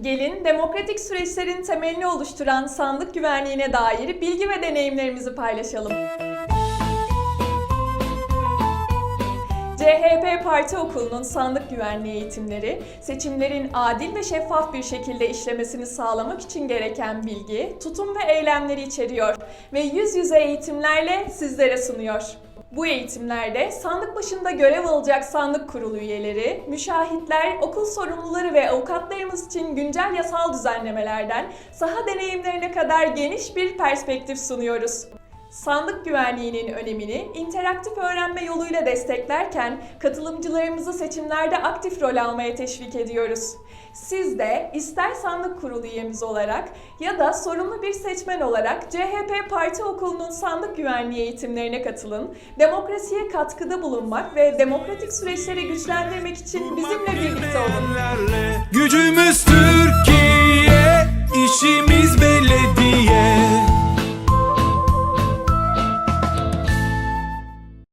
Gelin demokratik süreçlerin temelini oluşturan sandık güvenliğine dair bilgi ve deneyimlerimizi paylaşalım. CHP Parti Okulu'nun sandık güvenliği eğitimleri, seçimlerin adil ve şeffaf bir şekilde işlemesini sağlamak için gereken bilgi, tutum ve eylemleri içeriyor ve yüz yüze eğitimlerle sizlere sunuyor. Bu eğitimlerde sandık başında görev alacak sandık kurulu üyeleri, müşahitler, okul sorumluları ve avukatlarımız için güncel yasal düzenlemelerden saha deneyimlerine kadar geniş bir perspektif sunuyoruz. Sandık güvenliğinin önemini interaktif öğrenme yoluyla desteklerken katılımcılarımızı seçimlerde aktif rol almaya teşvik ediyoruz. Siz de ister sandık kurulu üyemiz olarak ya da sorumlu bir seçmen olarak CHP Parti Okulu'nun sandık güvenliği eğitimlerine katılın, demokrasiye katkıda bulunmak ve demokratik süreçleri güçlendirmek için bizimle birlikte olun. Gücümüz